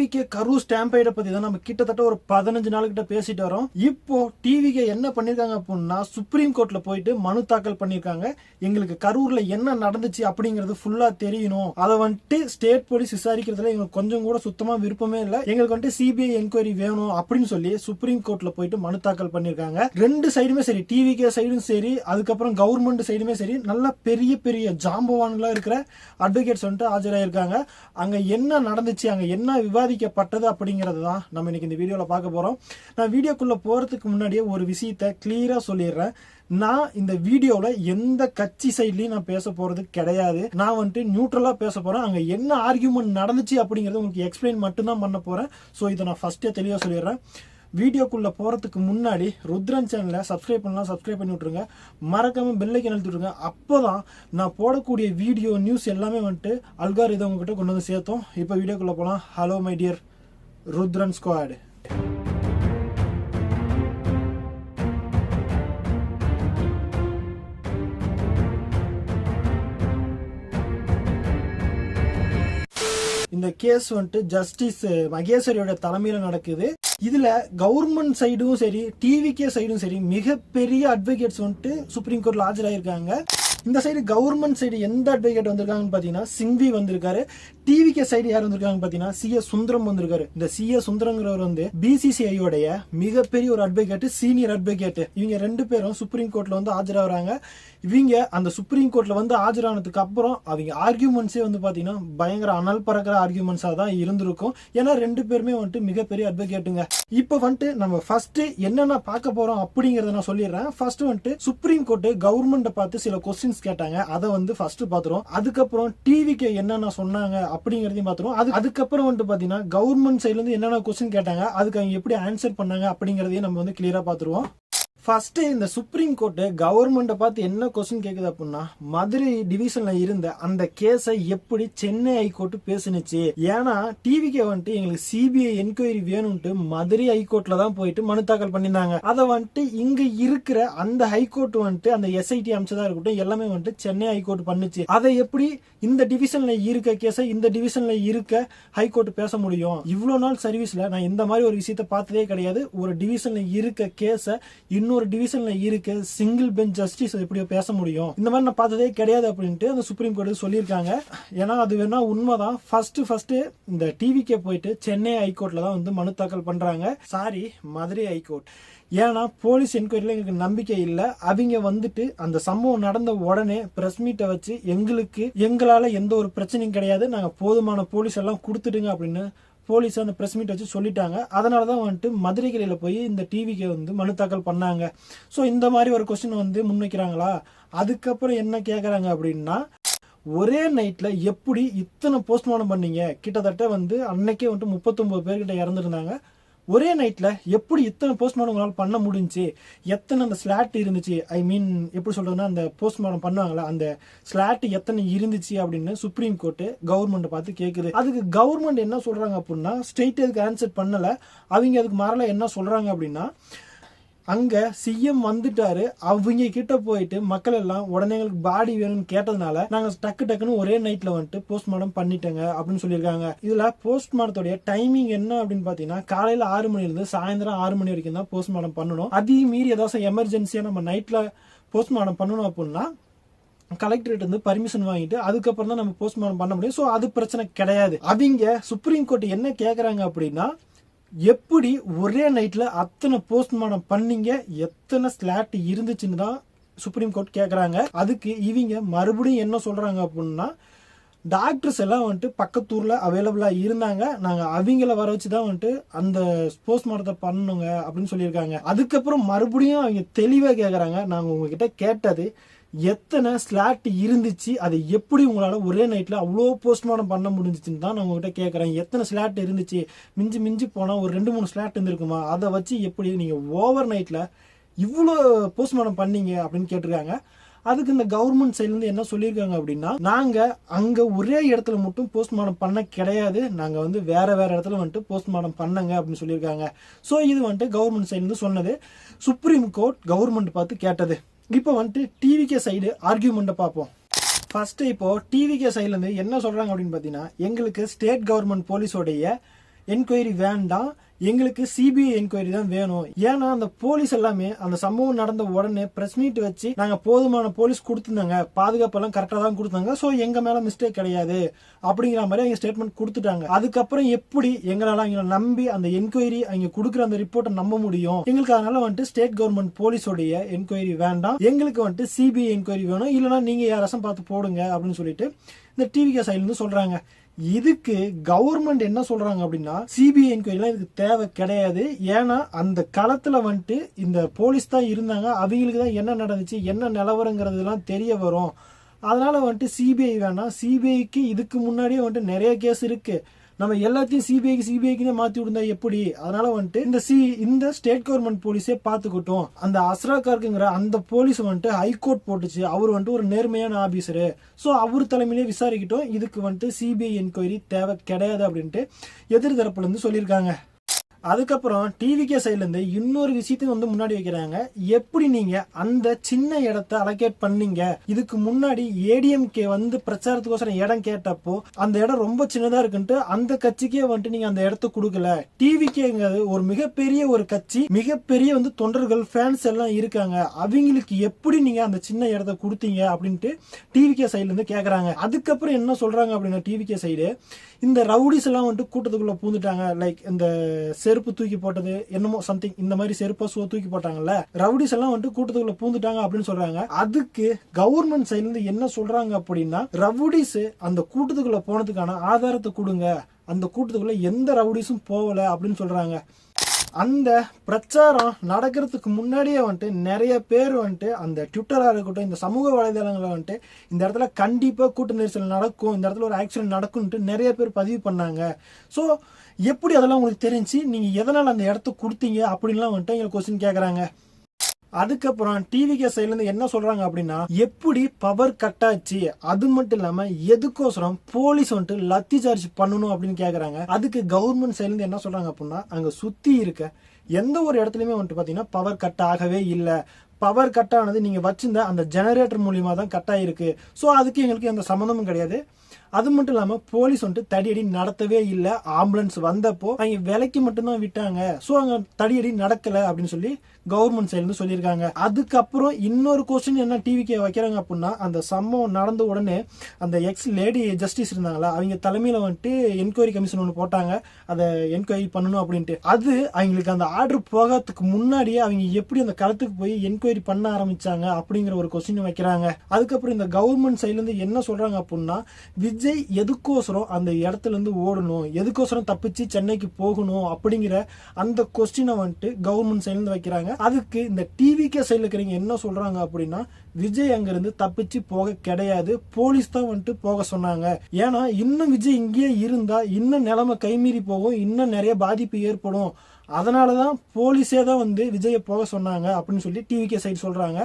டிவிக்கு கரூர் ஸ்டாம்பைட பத்தி தான் நம்ம கிட்டத்தட்ட ஒரு பதினஞ்சு நாள் கிட்ட பேசிட்டு வரோம். இப்போ டிவிகே என்ன பண்ணிருக்காங்க அப்படின்னா சுப்ரீம் கோர்ட்ல போயிட்டு மனு தாக்கல் பண்ணிருக்காங்க. எங்களுக்கு கரூர்ல என்ன நடந்துச்சு அப்படிங்கறது ஃபுல்லா தெரியணும். அதை வந்துட்டு ஸ்டேட் போலீஸ் விசாரிக்கிறதுல எங்களுக்கு கொஞ்சம் கூட சுத்தமா விருப்பமே இல்லை. எங்களுக்கு வந்துட்டு சிபிஐ என்கொயரி வேணும் அப்படின்னு சொல்லி சுப்ரீம் கோர்ட்ல போயிட்டு மனு தாக்கல் பண்ணிருக்காங்க. ரெண்டு சைடுமே சரி டிவிகே சைடும் சரி அதுக்கப்புறம் கவர்மெண்ட் சைடுமே சரி நல்ல பெரிய பெரிய ஜாம்பவான்களா இருக்கிற அட்வொகேட்ஸ் வந்துட்டு ஆஜராயிருக்காங்க. அங்க என்ன நடந்துச்சு அங்க என்ன விவாதிக்கப்பட்டது அப்படிங்கிறது தான் நம்ம இன்னைக்கு இந்த வீடியோவில் பார்க்க போகிறோம் நான் வீடியோக்குள்ளே போகிறதுக்கு முன்னாடியே ஒரு விஷயத்த கிளியராக சொல்லிடுறேன். நான் இந்த வீடியோவில் எந்த கட்சி சைட்லையும் நான் பேச போகிறது கிடையாது. நான் வந்துட்டு நியூட்ரலாக பேச போகிறேன் அங்கே என்ன ஆர்கியூமெண்ட் நடந்துச்சு அப்படிங்கிறது உங்களுக்கு எக்ஸ்பிளைன் மட்டும்தான் பண்ண போகிறேன் ஸோ இதை நான் ஃபஸ்ட்டே தெளிவாக சொல்லிடுறேன். வீடியோக்குள்ளே போகிறதுக்கு முன்னாடி ருத்ரன் சேனலை சப்ஸ்கிரைப் பண்ணலாம் சப்ஸ்கிரைப் பண்ணி விட்ருங்க மறக்காமல் பெல்லைக்கு அழுத்தி அப்போ தான் நான் போடக்கூடிய வீடியோ நியூஸ் எல்லாமே வந்துட்டு அல்கார் இதை உங்ககிட்ட கொண்டு வந்து சேர்த்தோம். இப்போ வீடியோக்குள்ளே போகலாம் hello my dear Rudran squad case வந்துட்டு ஜஸ்டிஸ் மகேஸ்வரியோட தலைமையில நடக்குது. இதுல கவர்மெண்ட் சைடும் சரி டிவிகே சைடும் சரி மிகப்பெரிய அட்வொகேட்ஸ் வந்துட்டு சுப்ரீம் கோர்ட்ல ஆஜராயிருக்காங்க. இந்த சைடு கவர்மெண்ட் சைடு எந்த அட்வொகேட் வந்திருக்காங்கன்னு பாத்தீங்கன்னா சிங்வி வந்திருக்காரு. டிவிகே சைடு யார் வந்திருக்காங்கன்னு பாத்தீங்கன்னா சி எஸ் சுந்தரம் வந்திருக்காரு. இந்த சி எஸ் சுந்தரங்கிறவர் வந்து பிசிசிஐ உடைய மிகப்பெரிய ஒரு அட்வொகேட் சீனியர் அட்வொகேட் இவங்க ரெண்டு பேரும் சுப்ரீம் கோர்ட்ல வந்து ஆஜராகிறாங்க. இவங்க அந்த சுப்ரீம் கோர்ட்ல வந்து ஆஜரானதுக்கு அப்புறம் அவங்க ஆர்கியூமெண்ட்ஸே வந்து பாத்தீங்கன்னா பயங்கர அனல் பறக்கிற ஆர்கியூமெண்ட்ஸாக தான் இருந்திருக்கும். ஏன்னா ரெண்டு பேருமே வந்துட்டு மிகப்பெரிய அட்வொகேட்டுங்க இப்போ வந்துட்டு நம்ம ஃபர்ஸ்ட் என்னென்ன பார்க்க போறோம் அப்படிங்கறத நான் சொல்லிடுறேன். ஃபர்ஸ்ட் வந்துட்டு சுப்ரீம் கோர்ட் கவர்மெண்ட்டை பார்த்து சில கொஸ்டின் கொஸ்டின்ஸ் கேட்டாங்க. அதை வந்து ஃபர்ஸ்ட் பாத்துரும் அதுக்கப்புறம் டிவிக்கு என்னென்ன சொன்னாங்க அப்படிங்கறதையும் பாத்துரும் அது அதுக்கப்புறம் வந்துட்டு பாத்தீங்கன்னா கவர்மெண்ட் சைட்ல இருந்து என்னென்ன கொஸ்டின் கேட்டாங்க அதுக்கு அவங்க எப்படி ஆன்சர் பண்ணாங்க அப்படிங்கறதையும் நம்ம வந்து கிளியரா பாத்துருவோம். ஃபர்ஸ்ட் இந்த சுப்ரீம் கோர்ட் கவர்மெண்ட்டை பார்த்து என்ன கொஸ்டின் கேக்குது அப்படின்னா மதுரை டிவிஷன்ல இருந்த அந்த கேஸை எப்படி சென்னை ஹைகோர்ட் பேசுனுச்சு? ஏன்னா டிவிக்கு வந்துட்டு எங்களுக்கு சிபிஐ என்கொயரி வேணும்ட்டு மதுரை ஹைகோர்ட்ல தான் போயிட்டு மனு தாக்கல் பண்ணியிருந்தாங்க அதை வந்துட்டு இங்க இருக்கிற அந்த ஹைகோர்ட் வந்துட்டு அந்த எஸ்ஐடி அமைச்சதா இருக்கட்டும் எல்லாமே வந்துட்டு சென்னை ஹைகோர்ட் பண்ணுச்சு. அதை எப்படி இந்த டிவிஷன்ல இருக்க கேஸை இந்த டிவிஷன்ல இருக்க ஹைகோர்ட் பேச முடியும்? இவ்வளவு நாள் சர்வீஸ்ல நான் இந்த மாதிரி ஒரு விஷயத்த பார்த்ததே கிடையாது. ஒரு டிவிஷன்ல இருக்க கேஸை இன்னொரு டிவிஷன்ல இருக்க சிங்கிள் பெஞ்ச் ஜஸ்டிஸ் எப்படியோ பேச முடியும். இந்த மாதிரி நான் பார்த்ததே கிடையாது அப்படின்ட்டு அந்த சுப்ரீம் கோர்ட் சொல்லியிருக்காங்க. ஏன்னா அது வேணா உண்மைதான். ஃபர்ஸ்ட் ஃபர்ஸ்ட் இந்த டிவிக்கே போயிட்டு சென்னை ஹைகோர்ட்ல தான் வந்து மனு தாக்கல் பண்றாங்க. சாரி மதுரை ஹைகோர்ட் ஏன்னா போலீஸ் என்கொயரியில் எங்களுக்கு நம்பிக்கை இல்லை. அவங்க வந்துட்டு அந்த சம்பவம் நடந்த உடனே பிரஸ் மீட்டை வச்சு எங்களுக்கு எங்களால் எந்த ஒரு பிரச்சனையும் கிடையாது. நாங்கள் போதுமான போலீஸ் எல்லாம் கொடுத்துடுங்க அப்படின்னு போலீஸ் அந்த ப்ரெஸ் மீட் வச்சு சொல்லிட்டாங்க. அதனால தான் வந்துட்டு மதுரை கிளையில் போய் இந்த டிவிக்கு வந்து மனு தாக்கல் பண்ணாங்க. ஸோ இந்த மாதிரி ஒரு கொஸ்டின் வந்து முன்வைக்கிறாங்களா? அதுக்கப்புறம் என்ன கேட்குறாங்க அப்படின்னா ஒரே நைட்ல எப்படி இத்தனை போஸ்ட்மார்டம் பண்ணீங்க? கிட்டத்தட்ட வந்து அன்னைக்கே வந்துட்டு முப்பத்தொன்பது பேர்கிட்ட இறந்துருந்தாங்க. ஒரே நைட்ல எப்படி இத்தனை போஸ்ட்மார்டம் உங்களால் பண்ண முடிஞ்சுச்சு எத்தனை அந்த ஸ்லாட் இருந்துச்சு? ஐ மீன் எப்படி சொல்றதுன்னா அந்த போஸ்ட்மார்டம் பண்ணுவாங்களா அந்த ஸ்லாட் எத்தனை இருந்துச்சு அப்படின்னு சுப்ரீம் கோர்ட் கவர்மெண்ட் பார்த்து கேக்குது. அதுக்கு கவர்மெண்ட் என்ன சொல்றாங்க அப்படின்னா ஸ்டேட் அதுக்கு ஆன்சர் பண்ணல. அவங்க அதுக்கு மாறல என்ன சொல்றாங்க அப்படின்னா அங்க சிஎம் வந்துட்டாரு. அவங்க கிட்ட போயிட்டு மக்கள் எல்லாம் உடனே எங்களுக்கு பாடி வேணும்னு கேட்டதுனால நாங்க டக்கு டக்குன்னு ஒரே நைட்ல வந்துட்டு போஸ்ட்மார்ட்டம் பண்ணிட்டேங்க அப்படின்னு சொல்லியிருக்காங்க. இதுல போஸ்ட்மார்ட்டத்துடைய டைமிங் என்ன அப்படின்னு பாத்தீங்கன்னா காலையில ஆறு மணில இருந்து சாயந்தரம் ஆறு மணி வரைக்கும் தான் போஸ்ட்மார்ட்டம் பண்ணணும். அதையும் மீறி ஏதாச்சும் எமர்ஜென்சியா நம்ம நைட்ல போஸ்ட்மார்ட்டம் பண்ணணும் அப்படின்னா கலெக்டரேட் வந்து பர்மிஷன் வாங்கிட்டு அதுக்கப்புறம் தான் நம்ம போஸ்ட்மார்ட்டம் பண்ண முடியும். ஸோ அது பிரச்சனை கிடையாது. அவங்க சுப்ரீம் கோர்ட் என்ன கேட்குறாங்க அப்படின்னா எப்படி ஒரே நைட்ல அத்தனை போஸ்ட்மார்டம் பண்ணீங்க? எத்தனை ஸ்லாட் இருந்துச்சுன்னு தான் சுப்ரீம் கோர்ட் கேட்குறாங்க அதுக்கு இவங்க மறுபடியும் என்ன சொல்றாங்க அப்படின்னா டாக்டர்ஸ் எல்லாம் வந்துட்டு பக்கத்தூரில் அவைலபிளாக இருந்தாங்க. நாங்கள் அவங்கள வர வச்சு தான் வந்துட்டு அந்த போஸ்ட்மார்ட்டத்தை பண்ணுங்க அப்படின்னு சொல்லியிருக்காங்க. அதுக்கப்புறம் மறுபடியும் அவங்க தெளிவாக கேட்குறாங்க நாங்கள் உங்ககிட்ட கேட்டது எத்தனை ஸ்லாட் இருந்துச்சு அதை எப்படி உங்களால் ஒரே நைட்டில் அவ்வளோ போஸ்ட்மார்ட்டம் பண்ண முடிஞ்சிச்சுன்னு தான் நான் உங்ககிட்ட கேட்குறேன் எத்தனை ஸ்லாட் இருந்துச்சு? மிஞ்சி மிஞ்சி போனால் ஒரு ரெண்டு மூணு ஸ்லாட் இருந்திருக்குமா? அதை வச்சு எப்படி நீங்கள் ஓவர் நைட்டில் இவ்வளோ போஸ்ட்மார்ட்டம் பண்ணீங்க அப்படின்னு கேட்டிருக்காங்க. அதுக்கு இந்த கவர்மெண்ட் சைட்லேருந்து என்ன சொல்லியிருக்காங்க அப்படின்னா நாங்கள் அங்கே ஒரே இடத்துல மட்டும் போஸ்ட்மார்ட்டம் பண்ண கிடையாது. நாங்கள் வந்து வேறு வேறு இடத்துல வந்துட்டு போஸ்ட்மார்ட்டம் பண்ணங்க அப்படின்னு சொல்லியிருக்காங்க. ஸோ இது வந்துட்டு கவர்மெண்ட் சைட்லேருந்து சொன்னது. சுப்ரீம் கோர்ட் கவர்மெண்ட் பார்த்து கேட்டது. இப்போ வந்துட்டு டிவிகே சைடு ஆர்கியூமெண்ட்டை பார்ப்போம். ஃபர்ஸ்ட் இப்போ டிவிகே சைட்ல இருந்து என்ன சொல்றாங்க அப்படின்னு பார்த்தீங்கன்னா எங்களுக்கு ஸ்டேட் கவர்மெண்ட் போலீஸோடைய என்கொயரி வேண்டாம் எங்களுக்கு சிபிஐ என்கொயரி தான் வேணும். ஏன்னா அந்த போலீஸ் எல்லாமே அந்த சம்பவம் நடந்த உடனே பிரஸ் மீட் வச்சு நாங்க போதுமான போலீஸ் கொடுத்துருந்தாங்க. பாதுகாப்பு எல்லாம் கரெக்டா தான் கொடுத்தாங்க. சோ எங்க மேல மிஸ்டேக் கிடையாது. அப்படிங்கிற மாதிரி அவங்க ஸ்டேட்மெண்ட் கொடுத்துட்டாங்க. அதுக்கப்புறம் எப்படி எங்களால அவங்க நம்பி அந்த என்கொயரி அவங்க கொடுக்குற அந்த ரிப்போர்ட்டை நம்ப முடியும்? எங்களுக்கு அதனால வந்துட்டு ஸ்டேட் கவர்மெண்ட் போலீஸோடைய என்கொயரி வேண்டாம். எங்களுக்கு வந்துட்டு சிபிஐ என்கொயரி வேணும். இல்லைன்னா நீங்க யாராச்சும் பார்த்து போடுங்க அப்படின்னு சொல்லிட்டு இந்த டிவிகே சைட்ல இருந்து சொல்றாங்க. இதுக்கு கவர்மெண்ட் என்ன சொல்றாங்க அப்படின்னா சிபிஐ என்கொயரிலாம் இதுக்கு தேவை கிடையாது. ஏன்னா அந்த களத்துல வந்துட்டு இந்த போலீஸ் தான் இருந்தாங்க. அவங்களுக்கு தான் என்ன நடந்துச்சு என்ன நிலவரங்கிறதுலாம் தெரிய வரும். அதனால வந்துட்டு சிபிஐ வேணாம். சிபிஐக்கு இதுக்கு முன்னாடியே வந்துட்டு நிறைய கேஸ் இருக்குது நம்ம எல்லாத்தையும் சிபிஐக்கு சிபிஐக்குன்னு மாத்தி விடுந்தா எப்படி? அதனால வந்துட்டு இந்த சி இந்த ஸ்டேட் கவர்மெண்ட் போலீஸே பாத்துக்கிட்டோம் அந்த அஸ்ராக்கார்க்குங்கிற அந்த போலீஸ் வந்துட்டு ஹைகோர்ட் போட்டுச்சு. அவர் வந்துட்டு ஒரு நேர்மையான ஆபீசரு ஸோ அவர் தலைமையிலே விசாரிக்கிட்டோம். இதுக்கு வந்துட்டு சிபிஐ என்கொயரி தேவை கிடையாது அப்படின்ட்டு எதிர்தரப்புல இருந்து சொல்லியிருக்காங்க. அதுக்கப்புறம் டிவிகே சைட்லேருந்து இன்னொரு விஷயத்தையும் வந்து முன்னாடி வைக்கிறாங்க. எப்படி நீங்க அந்த சின்ன இடத்த அலோகேட் பண்ணீங்க? இதுக்கு முன்னாடி ஏடிஎம்கே வந்து பிரச்சாரத்துக்கோசரம் இடம் கேட்டப்போ அந்த இடம் ரொம்ப சின்னதா இருக்குன்ட்டு அந்த கட்சிக்கே வந்துட்டு நீங்க அந்த இடத்த கொடுக்கல. டிவிகேங்கிறது ஒரு மிகப்பெரிய ஒரு கட்சி மிகப்பெரிய வந்து தொண்டர்கள் ஃபேன்ஸ் எல்லாம் இருக்காங்க. அவங்களுக்கு எப்படி நீங்க அந்த சின்ன இடத்த கொடுத்தீங்க அப்படின்ட்டு டிவிகே சைட்லேருந்து கேட்குறாங்க அதுக்கப்புறம் என்ன சொல்றாங்க அப்படின்னா டிவிகே சைடு இந்த ரவுடிஸ் எல்லாம் வந்துட்டு கூட்டத்துக்குள்ள பூந்துட்டாங்க. லைக் இந்த செருப்பு தூக்கி போட்டது என்னமோ சம்திங் இந்த மாதிரி செருப்பா சோ தூக்கி போட்டாங்கல்ல? ரவுடிஸ் எல்லாம் வந்துட்டு கூட்டத்துக்குள்ள பூந்துட்டாங்க அப்படின்னு சொல்றாங்க. அதுக்கு கவர்மெண்ட் சைட்ல இருந்து என்ன சொல்றாங்க அப்படின்னா ரவுடிஸ் அந்த கூட்டத்துக்குள்ள போனதுக்கான ஆதாரத்தை கொடுங்க. அந்த கூட்டத்துக்குள்ள எந்த ரவுடிஸும் போகல அப்படின்னு சொல்றாங்க. அந்த பிரச்சாரம் நடக்கிறதுக்கு முன்னாடியே வந்துட்டு நிறைய பேர் வந்துட்டு அந்த ட்விட்டராக இருக்கட்டும் இந்த சமூக வலைதளங்களில் வந்துட்டு இந்த இடத்துல கண்டிப்பாக கூட்ட நெரிசல் நடக்கும் இந்த இடத்துல ஒரு ஆக்சிடென்ட் நடக்கும்ன்ட்டு நிறைய பேர் பதிவு பண்ணாங்க. ஸோ எப்படி அதெல்லாம் உங்களுக்கு தெரிஞ்சு நீங்கள் எதனால் அந்த இடத்த கொடுத்தீங்க அப்படின்லாம் வந்துட்டு எங்களுக்கு கொஸ்டின் கேட்குறாங்க அதுக்கப்புறம் டிவிகே சைட்ல இருந்து என்ன சொல்றாங்க அப்படின்னா எப்படி பவர் கட் ஆச்சு? அது மட்டும் இல்லாம எதுக்கோசரம் போலீஸ் வந்துட்டு லத்தி சார்ஜ் பண்ணணும் அப்படின்னு கேக்குறாங்க. அதுக்கு கவர்மெண்ட் சைட்ல இருந்து என்ன சொல்றாங்க அப்படின்னா அங்க சுத்தி இருக்க எந்த ஒரு இடத்துலயுமே வந்துட்டு பாத்தீங்கன்னா பவர் கட் ஆகவே இல்லை. பவர் கட் ஆனது நீங்க வச்சிருந்த அந்த ஜெனரேட்டர் மூலியமா தான் கட் ஆயிருக்கு. ஸோ அதுக்கு எங்களுக்கு எந்த சம்மந்தமும் கிடையாது. அது மட்டும் இல்லாம போலீஸ் வந்துட்டு தடியடி நடத்தவே இல்லை. ஆம்புலன்ஸ் வந்தப்போ அவங்க விலைக்கு மட்டும்தான் விட்டாங்க. ஸோ அங்க தடியடி நடக்கல அப்படின்னு சொல்லி கவர்மெண்ட் சைட்ல இருந்து சொல்லியிருக்காங்க. அதுக்கப்புறம் இன்னொரு கொஸ்டின் என்ன டிவிக்கு வைக்கிறாங்க அப்படின்னா அந்த சம்பவம் நடந்த உடனே அந்த எக்ஸ் லேடி ஜஸ்டிஸ் இருந்தாங்களா அவங்க தலைமையில வந்துட்டு என்கொயரி கமிஷன் ஒன்று போட்டாங்க. அதை என்கொயரி பண்ணணும் அப்படின்ட்டு. அது அவங்களுக்கு அந்த ஆர்டர் போகிறதுக்கு முன்னாடியே அவங்க எப்படி அந்த களத்துக்கு போய் என்கொயரி பண்ண ஆரம்பிச்சாங்க அப்படிங்கிற ஒரு கொஸ்டின் வைக்கிறாங்க. அதுக்கப்புறம் இந்த கவர்மெண்ட் சைட்ல இருந்து என்ன சொல்றாங்க அப்படின்னா விஜய் எதுக்கோசரம் அந்த இடத்துல இருந்து ஓடணும்? எதுக்கோசரம் தப்பிச்சு சென்னைக்கு போகணும் அப்படிங்கிற அந்த கொஸ்டினை வந்துட்டு கவர்மெண்ட் சைட்லேருந்து வைக்கிறாங்க. அதுக்கு இந்த டிவிகே சைடில் இருக்கிறவங்க என்ன சொல்றாங்க அப்படின்னா விஜய் அங்கிருந்து தப்பிச்சு போக கிடையாது. போலீஸ் தான் வந்துட்டு போக சொன்னாங்க. ஏன்னா இன்னும் விஜய் இங்கேயே இருந்தா இன்னும் நிலைமை கைமீறி போகும் இன்னும் நிறைய பாதிப்பு ஏற்படும். அதனாலதான் போலீஸே தான் வந்து விஜயை போக சொன்னாங்க அப்படின்னு சொல்லி டிவிகே சைடு சொல்றாங்க.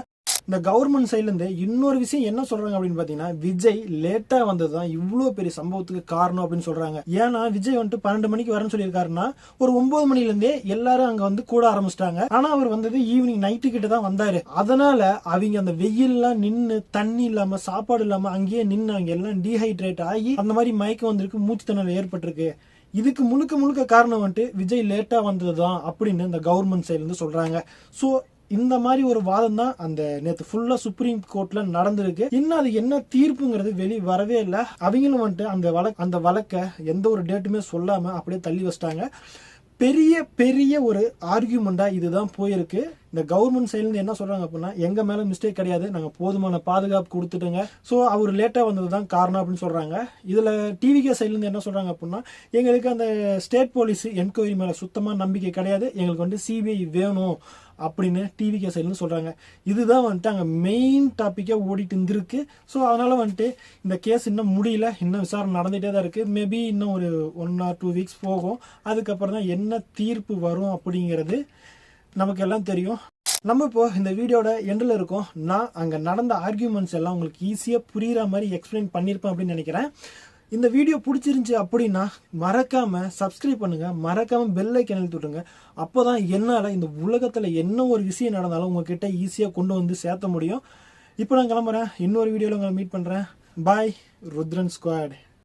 இந்த கவர்மெண்ட் சைட்லேருந்து இன்னொரு விஷயம் என்ன சொல்றாங்க அப்படின்னு பார்த்தீங்கன்னா விஜய் லேட்டாக வந்தது தான் இவ்வளோ பெரிய சம்பவத்துக்கு காரணம் அப்படின்னு சொல்றாங்க. ஏன்னா விஜய் வந்துட்டு பன்னெண்டு மணிக்கு வரேன்னு சொல்லியிருக்காருன்னா ஒரு ஒன்பது மணிலேருந்தே எல்லாரும் அங்கே வந்து கூட ஆரம்பிச்சிட்டாங்க. ஆனால் அவர் வந்தது ஈவினிங் நைட்டு கிட்ட தான் வந்தார். அதனால அவங்க அந்த வெயில்லாம் நின்று தண்ணி இல்லாமல் சாப்பாடு இல்லாமல் அங்கேயே நின்று அவங்க எல்லாம் டீஹைட்ரேட் ஆகி அந்த மாதிரி மயக்கம் வந்திருக்கு மூச்சு திணறல் ஏற்பட்டிருக்கு. இதுக்கு முழுக்க முழுக்க காரணம் வந்துட்டு விஜய் லேட்டாக வந்தது தான் அப்படின்னு இந்த கவர்மெண்ட் சைட்லேருந்து சொல்கிறாங்க ஸோ இந்த மாதிரி ஒரு வாதம் தான் அந்த நேற்று ஃபுல்லா சுப்ரீம் கோர்ட்ல நடந்திருக்கு. இன்னும் அது என்ன தீர்ப்புங்கிறது வெளி வரவே இல்லை. அவங்களும் வந்துட்டு அந்த வழக்கு அந்த வழக்கை எந்த ஒரு டேட்டுமே சொல்லாம அப்படியே தள்ளி வச்சிட்டாங்க. பெரிய பெரிய ஒரு ஆர்கியூமெண்டா இதுதான் போயிருக்கு. இந்த கவர்மெண்ட் சைட்ல இருந்து என்ன சொல்றாங்க அப்படின்னா எங்க மேல மிஸ்டேக் கிடையாது. நாங்க போதுமான பாதுகாப்பு கொடுத்துட்டோங்க. ஸோ அவர் லேட்டா வந்தது தான் காரணம் அப்படின்னு சொல்றாங்க. இதுல டிவிகே சைட்ல இருந்து என்ன சொல்றாங்க அப்படின்னா எங்களுக்கு அந்த ஸ்டேட் போலீஸ் என்கொயரி மேல சுத்தமா நம்பிக்கை கிடையாது. எங்களுக்கு வந்து சிபிஐ வேணும். அப்படின்னு டிவி சைட்ல சொல்கிறாங்க இதுதான் வந்துட்டு அங்கே மெயின் டாப்பிக்காக ஓடிட்டு இருந்திருக்கு ஸோ அதனால் வந்துட்டு இந்த கேஸ் இன்னும் முடியல. இன்னும் விசாரணை நடந்துகிட்டே தான் இருக்குது மேபி இன்னும் ஒரு ஒன் ஆர் டூ வீக்ஸ் போகும். அதுக்கப்புறம் தான் என்ன தீர்ப்பு வரும் அப்படிங்கிறது நமக்கு எல்லாம் தெரியும். நம்ம இப்போ இந்த வீடியோட எண்டில் இருக்கோம். நான் அங்கே நடந்த ஆர்கியூமெண்ட்ஸ் எல்லாம் உங்களுக்கு ஈஸியாக புரிகிற மாதிரி எக்ஸ்பிளைன் பண்ணியிருப்பேன் அப்படின்னு நினைக்கிறேன். இந்த வீடியோ பிடிச்சிருந்துச்சி அப்படின்னா மறக்காம சப்ஸ்கிரைப் பண்ணுங்க. மறக்காம பெல்லை கிணல் தொட்டுங்க அப்போ அப்போதான் என்னால் இந்த உலகத்தில் என்ன ஒரு விஷயம் நடந்தாலும் உங்ககிட்ட ஈஸியாக கொண்டு வந்து சேர்த்த முடியும். இப்போ நான் கிளம்புறேன். இன்னொரு வீடியோவில் உங்களை மீட் பண்ணுறேன் பாய் ருத்ரன் ஸ்குவாட்